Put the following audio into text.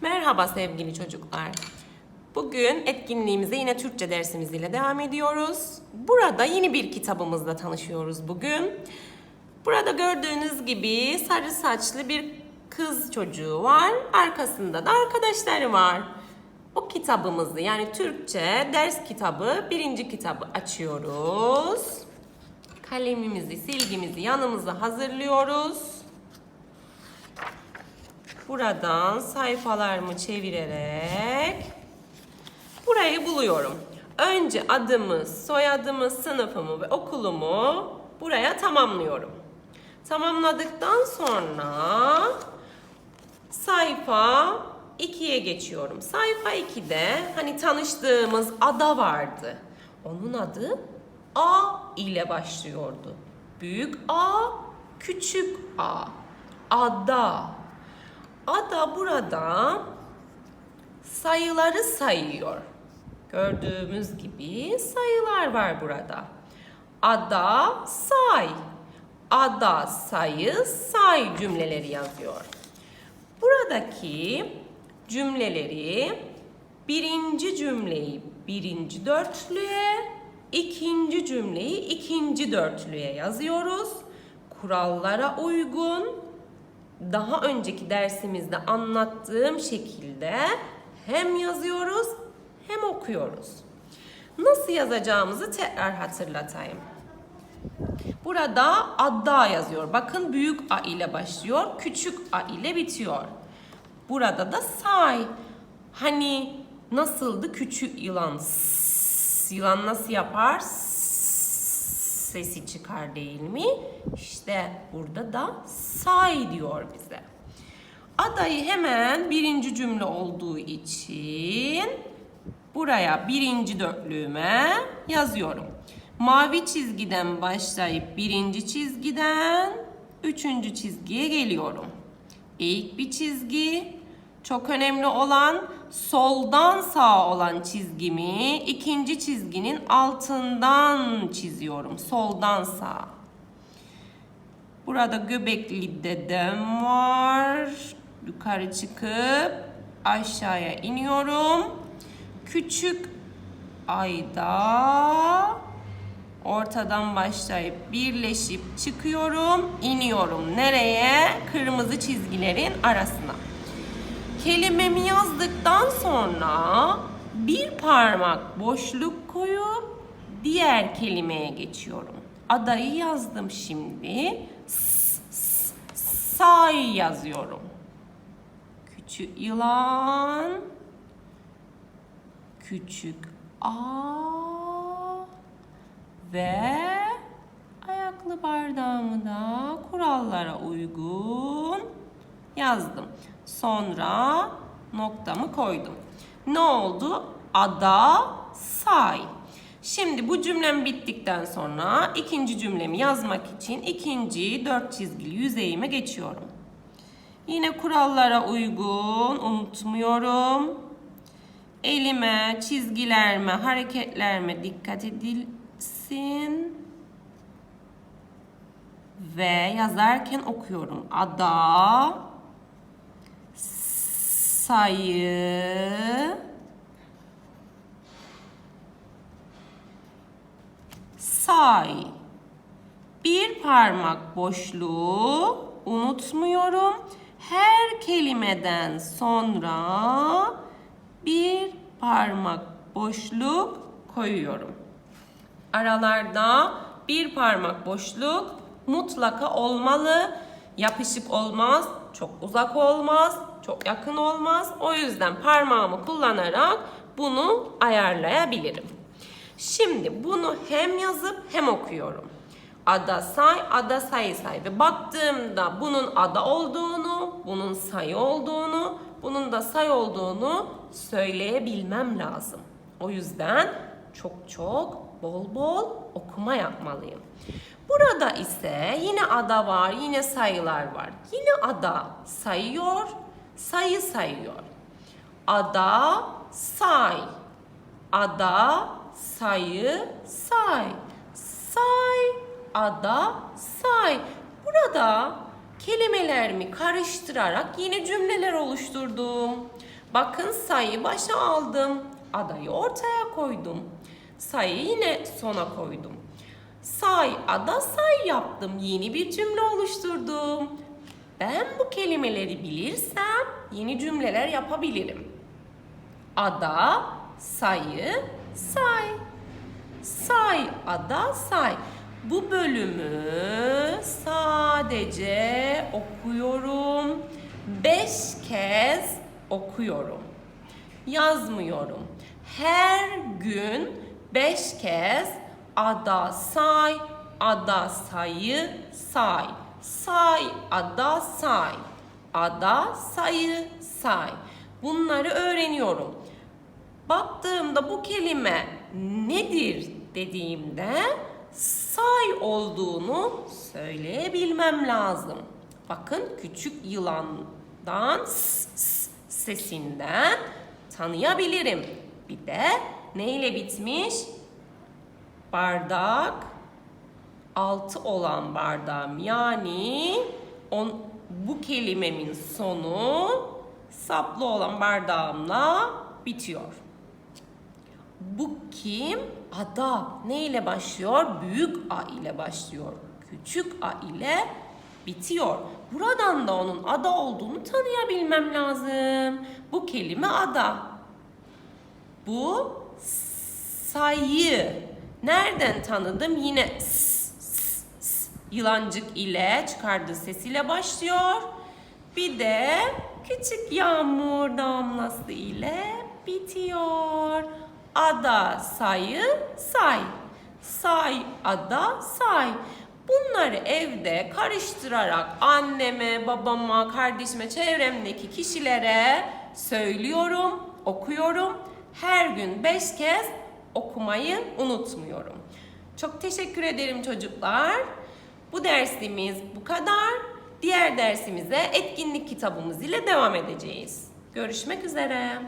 Merhaba sevgili çocuklar. Bugün etkinliğimize yine Türkçe dersimizle devam ediyoruz. Burada yeni bir kitabımızla tanışıyoruz bugün. Burada gördüğünüz gibi sarı saçlı bir kız çocuğu var. Arkasında da arkadaşları var. O kitabımızı yani Türkçe ders kitabı birinci kitabı açıyoruz. Kalemimizi, silgimizi yanımıza hazırlıyoruz. Buradan sayfalarımı çevirerek burayı buluyorum. Önce adımı, soyadımı, sınıfımı ve okulumu buraya tamamlıyorum. Tamamladıktan sonra sayfa 2'ye geçiyorum. Sayfa 2'de hani tanıştığımız ada vardı. Onun adı A ile başlıyordu. Büyük A, küçük A. Ada. Ada burada sayıları sayıyor. Gördüğümüz gibi sayılar var burada. Ada say. Ada sayı say cümleleri yazıyor. Buradaki cümleleri birinci cümleyi birinci dörtlüğe, ikinci cümleyi ikinci dörtlüğe yazıyoruz. Kurallara uygun daha önceki dersimizde anlattığım şekilde hem yazıyoruz hem okuyoruz. Nasıl yazacağımızı tekrar hatırlatayım. Burada adda yazıyor. Bakın büyük A ile başlıyor, küçük A ile bitiyor. Burada da say. Hani nasıldı küçük yılan? Yılan nasıl yapar? Sss sesi çıkar değil mi? İşte burada da say diyor bize. Adayı hemen birinci cümle olduğu için buraya birinci dörtlüğüme yazıyorum. Mavi çizgiden başlayıp birinci çizgiden üçüncü çizgiye geliyorum. Eğik bir çizgi. Çok önemli olan soldan sağa olan çizgimi ikinci çizginin altından çiziyorum. Soldan sağa. Burada göbekli dedem var. Yukarı çıkıp aşağıya iniyorum. Küçük ayda ortadan başlayıp birleşip çıkıyorum, iniyorum. Nereye? Kırmızı çizgilerin arasına. Kelimemi yazdıktan sonra bir parmak boşluk koyup diğer kelimeye geçiyorum. Adayı yazdım şimdi. S, say yazıyorum. Küçük yılan. Küçük a ve ayaklı bardağımı da kurallara uygun yazdım. Sonra noktamı koydum. Ne oldu? Ada say. Şimdi bu cümlem bittikten sonra ikinci cümlemi yazmak için ikinci dört çizgili yüzeyime geçiyorum. Yine kurallara uygun unutmuyorum. Elime, çizgilerime, hareketlerime dikkat edilsin. Ve yazarken okuyorum. Ada sayı say. Bir parmak boşluğu unutmuyorum. Her kelimeden sonra bir parmak boşluk koyuyorum. Aralarda bir parmak boşluk mutlaka olmalı. Yapışık olmaz, çok uzak olmaz, çok yakın olmaz. O yüzden parmağımı kullanarak bunu ayarlayabilirim. Şimdi bunu hem yazıp hem okuyorum. Ada say, ada sayı say ve baktığımda bunun ada olduğunu, bunun sayı olduğunu, bunun da say olduğunu söyleyebilmem lazım. O yüzden çok çok bol bol okuma yapmalıyım. Burada ise yine ada var, yine sayılar var. Yine ada sayıyor, sayı sayıyor. Ada say. Ada sayı say. Say, ada say. Burada kelimelerimi karıştırarak yeni cümleler oluşturdum. Bakın sayı başa aldım. Adayı ortaya koydum. Sayıyı yine sona koydum. Say, ada, say yaptım. Yeni bir cümle oluşturdum. Ben bu kelimeleri bilirsem yeni cümleler yapabilirim. Ada, sayı, say. Say, ada, say. Bu bölümü sadece okuyorum. Beş kez okuyorum. Yazmıyorum. Her gün beş kez ada say, ada sayı say. Say, ada say. Ada sayı say. Bunları öğreniyorum. Baktığımda bu kelime nedir dediğimde say olduğunu söyleyebilmem lazım. Bakın küçük yılandan s- s- sesinden tanıyabilirim. Bir de neyle bitmiş? Bardak altı olan bardağım yani on, bu kelimemin sonu saplı olan bardağımla bitiyor. Bu kim? Ada. Ne ile başlıyor? Büyük A ile başlıyor. Küçük A ile bitiyor. Buradan da onun ada olduğunu tanıyabilmem lazım. Bu kelime ada. Bu sayı. Nereden tanıdım? Yine s, yılancık ile çıkardığı sesiyle başlıyor. Bir de küçük yağmur damlası ile bitiyor. Ada sayı say. Say ada say. Bunları evde karıştırarak anneme, babama, kardeşime, çevremdeki kişilere söylüyorum, okuyorum. Her gün beş kez okumayı unutmuyorum. Çok teşekkür ederim çocuklar. Bu dersimiz bu kadar. Diğer dersimize etkinlik kitabımız ile devam edeceğiz. Görüşmek üzere.